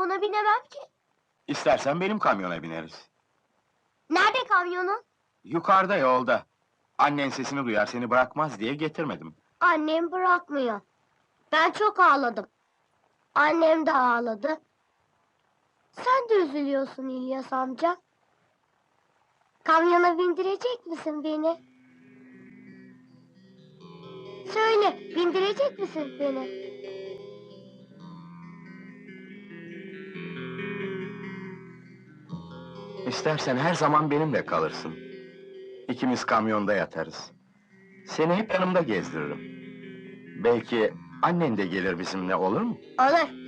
vagona binemem ki. İstersen benim kamyona bineriz. Nerede kamyonun? Yukarıda yolda. Annen sesini duyar seni bırakmaz diye getirmedim. Annem bırakmıyor. Ben çok ağladım. Annem de ağladı. Sen de üzülüyorsun İlyas amca. Kamyona bindirecek misin beni? Söyle, bindirecek misin beni? İstersen her zaman benimle kalırsın. İkimiz kamyonda yatarız. Seni hep yanımda gezdiririm. Belki annen de gelir bizimle olur mu? Olur.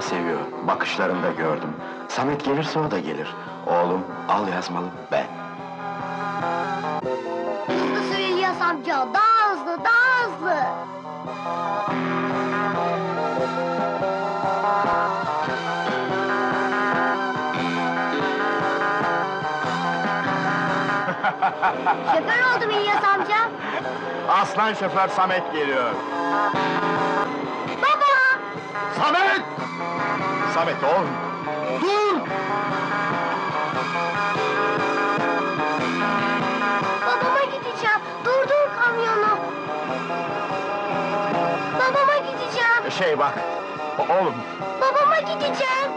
Hala seviyor. Bakışlarında gördüm. Samet gelirse o da gelir. Oğlum al yazmalım ben. Hızlı sür İlyas amca, daha hızlı, daha hızlı. Şoför oldum İlyas amca. Aslan şoför Samet geliyor. Baba! Samet! Samet oğlum. Dur! Babama gideceğim. Durdur kamyonu. Babama gideceğim. Şey bak. o- Oğlum Babama gideceğim.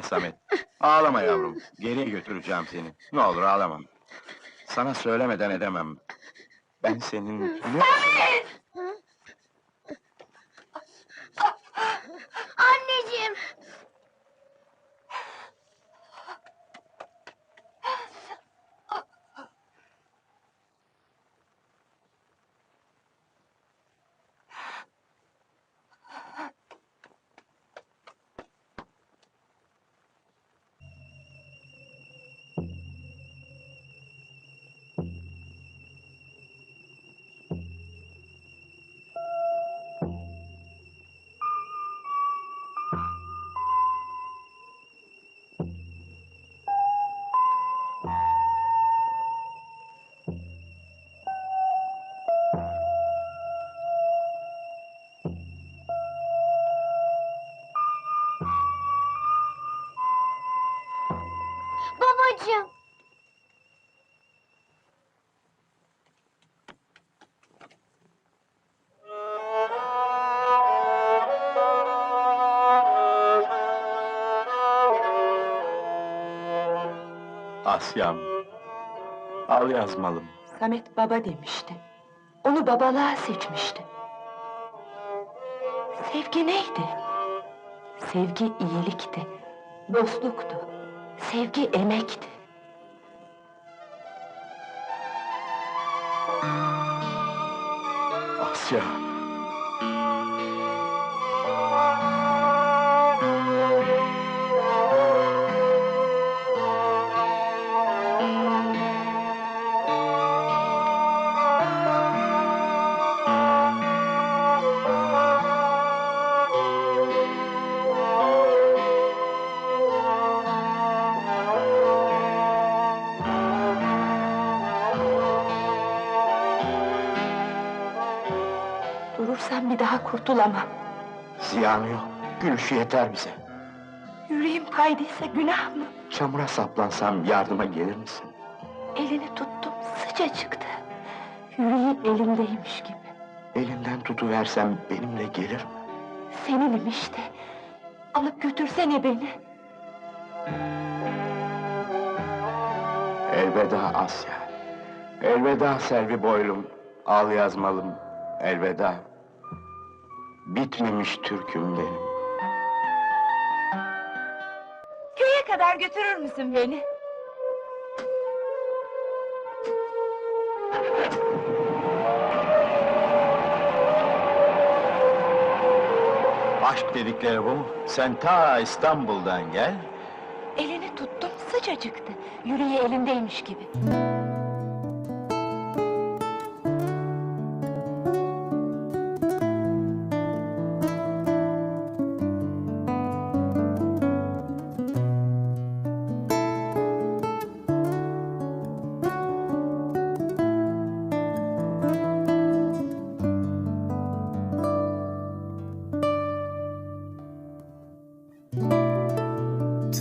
Ağlama Samet. Ağlama yavrum. Geriye götüreceğim seni. Ne olur ağlama. Sana söylemeden edemem. Ben senin... Ne? Babacığım. Asyam. Al yazmalım. Samet baba demişti. Onu babalığa seçmişti. Sevgi neydi? Sevgi iyilikti, dostluktu. Sevgi emekti. Asya. Daha kurtulamam. Ziyanı yok. Gülüşü yeter bize. Yüreğim kaydıysa günah mı? Çamura saplansam yardıma gelir misin? Elini tuttum, sıcacıktı. Yüreği elindeymiş gibi. Elinden tutuversem benimle gelir mi? Seninim işte. Alıp götürsene beni. Elveda Asya. Elveda Selvi boylum. Al yazmalım. Elveda. Bitmemiş türküm benim. kadar götürür müsün beni? Aşk dedikleri bu mu? Sen ta İstanbul'dan gel, Elini tuttum sıcacıktı. Yüreği elindeymiş gibi.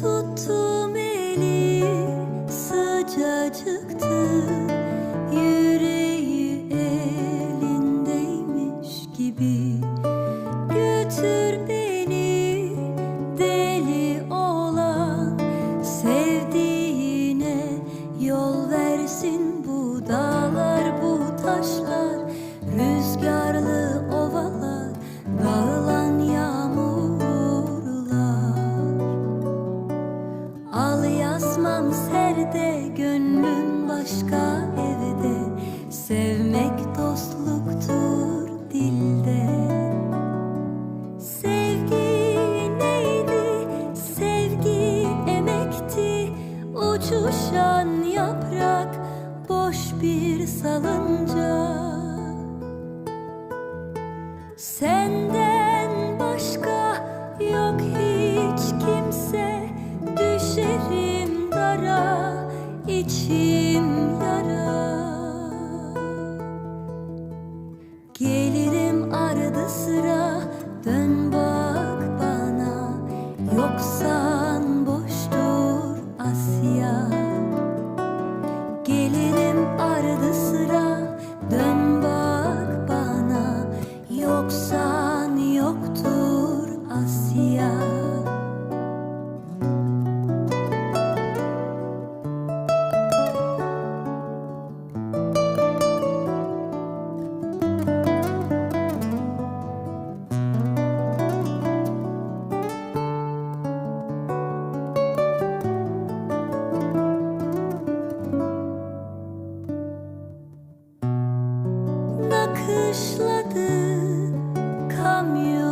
Tuttum eli Yüreği elindeymiş gibi. Götür beni deli olan. Sevdiğine yol versin bu dağlar bu taşlar bakışladı kamyon.